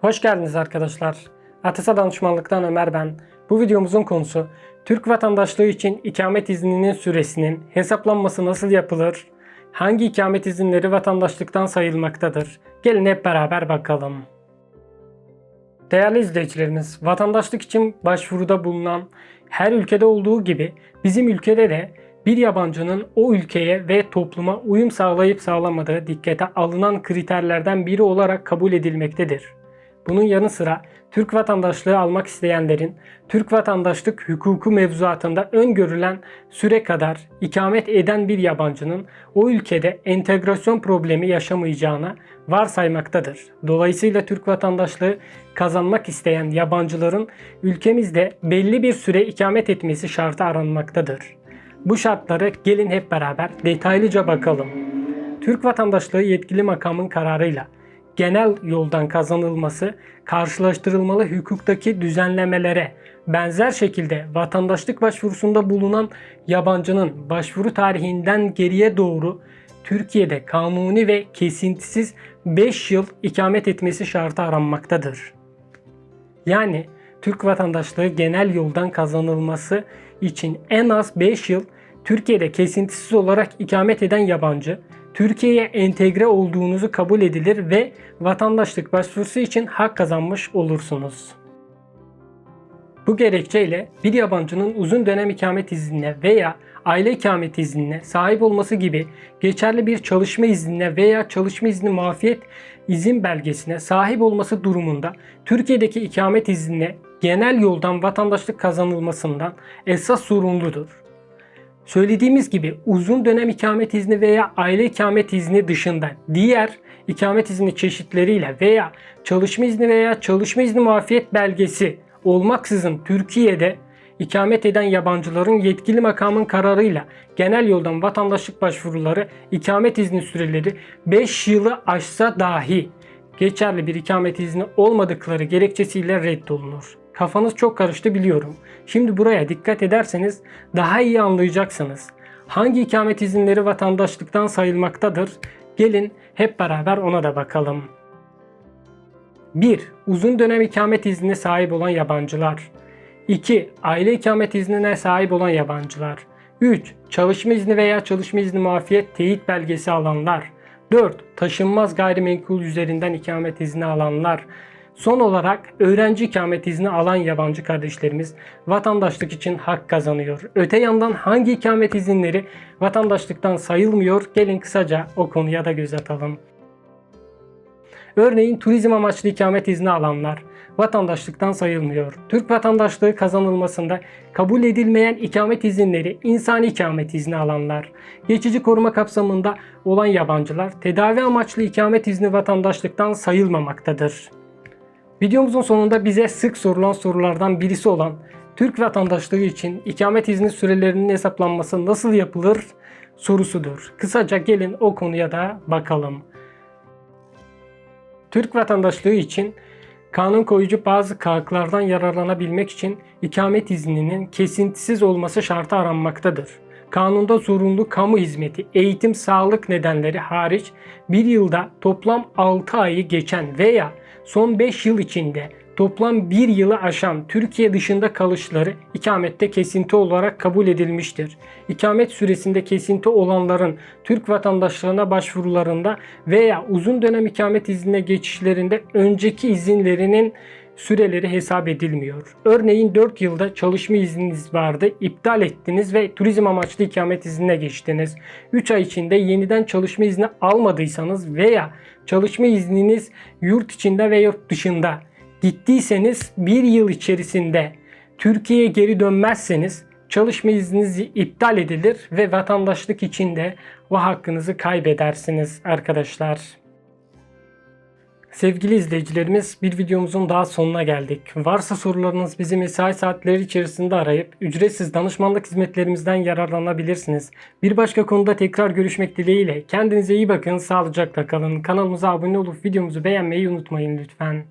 Hoş geldiniz arkadaşlar. Atasa Danışmanlıktan Ömer ben. Bu videomuzun konusu Türk vatandaşlığı için ikamet izninin süresinin hesaplanması nasıl yapılır? Hangi ikamet izinleri vatandaşlıktan sayılmaktadır? Gelin hep beraber bakalım. Değerli izleyicilerimiz, vatandaşlık için başvuruda bulunan her ülkede olduğu gibi bizim ülkede de bir yabancının o ülkeye ve topluma uyum sağlayıp sağlamadığı dikkate alınan kriterlerden biri olarak kabul edilmektedir. Bunun yanı sıra Türk vatandaşlığı almak isteyenlerin Türk vatandaşlık hukuku mevzuatında öngörülen süre kadar ikamet eden bir yabancının o ülkede entegrasyon problemi yaşamayacağına varsaymaktadır. Dolayısıyla Türk vatandaşlığı kazanmak isteyen yabancıların ülkemizde belli bir süre ikamet etmesi şartı aranmaktadır. Bu şartları gelin hep beraber detaylıca bakalım. Türk vatandaşlığı yetkili makamın kararıyla genel yoldan kazanılması karşılaştırılmalı hukuktaki düzenlemelere benzer şekilde vatandaşlık başvurusunda bulunan yabancının başvuru tarihinden geriye doğru Türkiye'de kanuni ve kesintisiz 5 yıl ikamet etmesi şartı aranmaktadır. Yani Türk vatandaşlığı genel yoldan kazanılması için en az 5 yıl Türkiye'de kesintisiz olarak ikamet eden yabancı, Türkiye'ye entegre olduğunuzu kabul edilir ve vatandaşlık başvurusu için hak kazanmış olursunuz. Bu gerekçeyle bir yabancının uzun dönem ikamet iznine veya aile ikamet iznine sahip olması gibi geçerli bir çalışma iznine veya çalışma izni muafiyet izin belgesine sahip olması durumunda Türkiye'deki ikamet iznine genel yoldan vatandaşlık kazanılmasından esas sorumludur. Söylediğimiz gibi uzun dönem ikamet izni veya aile ikamet izni dışında diğer ikamet izni çeşitleriyle veya çalışma izni veya çalışma izni muafiyet belgesi olmaksızın Türkiye'de ikamet eden yabancıların yetkili makamın kararıyla genel yoldan vatandaşlık başvuruları ikamet izni süreleri 5 yılı aşsa dahi geçerli bir ikamet izni olmadıkları gerekçesiyle reddolunur. Kafanız çok karıştı biliyorum. Şimdi buraya dikkat ederseniz daha iyi anlayacaksınız. Hangi ikamet izinleri vatandaşlıktan sayılmaktadır? Gelin hep beraber ona da bakalım. 1. Uzun dönem ikamet iznine sahip olan yabancılar. 2. Aile ikamet iznine sahip olan yabancılar. 3. Çalışma izni veya çalışma izni muafiyet teyit belgesi alanlar. 4. Taşınmaz gayrimenkul üzerinden ikamet izni alanlar. Son olarak öğrenci ikamet izni alan yabancı kardeşlerimiz vatandaşlık için hak kazanıyor. Öte yandan hangi ikamet izinleri vatandaşlıktan sayılmıyor? Gelin kısaca o konuya da göz atalım. Örneğin turizm amaçlı ikamet izni alanlar vatandaşlıktan sayılmıyor. Türk vatandaşlığı kazanılmasında kabul edilmeyen ikamet izinleri insani ikamet izni alanlar, geçici koruma kapsamında olan yabancılar tedavi amaçlı ikamet izni vatandaşlıktan sayılmamaktadır. Videomuzun sonunda bize sık sorulan sorulardan birisi olan Türk vatandaşlığı için ikamet izni sürelerinin hesaplanması nasıl yapılır sorusudur. Kısaca gelin o konuya da bakalım. Türk vatandaşlığı için kanun koyucu bazı haklardan yararlanabilmek için ikamet izninin kesintisiz olması şartı aranmaktadır. Kanunda zorunlu kamu hizmeti, eğitim, sağlık nedenleri hariç bir yılda toplam 6 ayı geçen veya son 5 yıl içinde toplam 1 yılı aşan Türkiye dışında kalışları ikamette kesinti olarak kabul edilmiştir. İkamet süresinde kesinti olanların Türk vatandaşlığına başvurularında veya uzun dönem ikamet iznine geçişlerinde önceki izinlerinin süreleri hesap edilmiyor. Örneğin 4 yılda çalışma izniniz vardı, iptal ettiniz ve turizm amaçlı ikamet iznine geçtiniz. 3 ay içinde yeniden çalışma izni almadıysanız veya çalışma izniniz yurt içinde ve yurt dışında gittiyseniz 1 yıl içerisinde Türkiye'ye geri dönmezseniz çalışma izniniz iptal edilir ve vatandaşlık içinde o hakkınızı kaybedersiniz arkadaşlar. Sevgili izleyicilerimiz bir videomuzun daha sonuna geldik. Varsa sorularınız bizi mesai saatleri içerisinde arayıp ücretsiz danışmanlık hizmetlerimizden yararlanabilirsiniz. Bir başka konuda tekrar görüşmek dileğiyle kendinize iyi bakın, sağlıcakla kalın. Kanalımıza abone olup videomuzu beğenmeyi unutmayın lütfen.